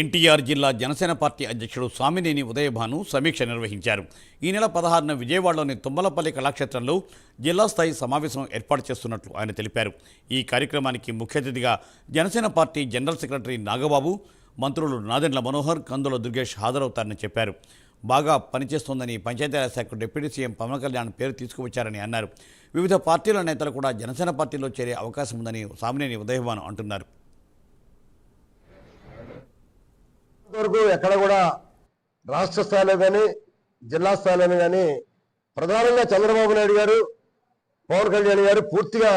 ఎన్టీఆర్ జిల్లా జనసేన పార్టీ అధ్యక్షుడు స్వామినేని ఉదయభాను సమీక్ష నిర్వహించారు. ఈ నెల పదహారున విజయవాడలోని తుమ్మలపల్లి కళాక్షేత్రంలో జిల్లా స్థాయి సమావేశం ఏర్పాటు చేస్తున్నట్లు ఆయన తెలిపారు. ఈ కార్యక్రమానికి ముఖ్య అతిథిగా Janasena party general secretary Nagababu మంత్రులు నాదెండ్ల మనోహర్ కందుల దుర్గేష్ హాజరవుతారని చెప్పారు. బాగా పనిచేస్తోందని పంచాయతీరాజ్ శాఖ డిప్యూటీ సీఎం పవన్ కళ్యాణ్ పేరు తీసుకువచ్చారని అన్నారు. వివిధ పార్టీల నేతలు కూడా జనసేన పార్టీలో చేరే అవకాశం ఉందని సామినేని ఉదయభాను అంటున్నారు. వరకు ఎక్కడ కూడా రాష్ట్ర స్థాయిలో కానీ జిల్లా స్థాయిలో కానీ ప్రధానంగా చంద్రబాబు నాయుడు గారు పవన్ కళ్యాణ్ గారు పూర్తిగా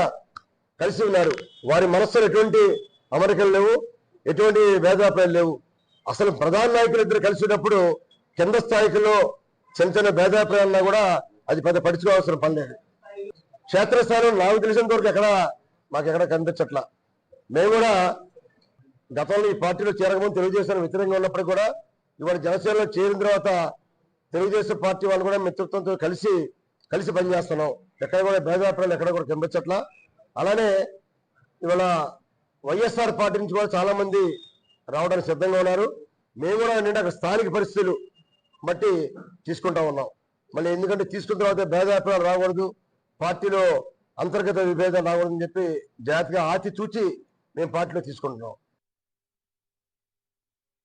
కలిసి ఉన్నారు. వారి మనస్సులో ఎటువంటి అమరికలు లేవు ఎటువంటి భేదాభిప్రాయాలు లేవు. అసలు ప్రధాన నాయకులు ఇద్దరు కలిసినప్పుడు కింద స్థాయిలో చిన్న చిన్న భేదాభిప్రాయాలన్నా కూడా అది పెద్ద పడుచుకోవాల్సిన పని లేదు. క్షేత్రస్థానం నాకు తెలిసినంత వరకు ఎక్కడ మాకు ఎక్కడ కనిపించట్లా. మేము కూడా గతంలో ఈ పార్టీలో చేరకముందు తెలుగుదేశం వ్యతిరేకంగా ఉన్నప్పుడు కూడా ఇవాళ జనసేనలో చేరిన తర్వాత తెలుగుదేశం పార్టీ వాళ్ళు కూడా మిత్రత్వంతో కలిసి కలిసి పనిచేస్తున్నాం. ఎక్కడ కూడా భేదాభిప్రాయాలు ఎక్కడ కూడా కనిపించట్లా అలానే ఇవాళ వైఎస్ఆర్ పార్టీ నుంచి కూడా చాలా మంది రావడానికి సిద్ధంగా ఉన్నారు. మేము కూడా నిండా స్థానిక పరిస్థితులు బట్టి తీసుకుంటా ఉన్నాం. మళ్ళీ ఎందుకంటే తీసుకున్న తర్వాత భేదాభిప్రాయాలు రాకూడదు పార్టీలో అంతర్గత విభేదాలు రాకూడదని చెప్పి జాగ్రత్తగా ఆచి చూచి మేము పార్టీలో తీసుకుంటున్నాం.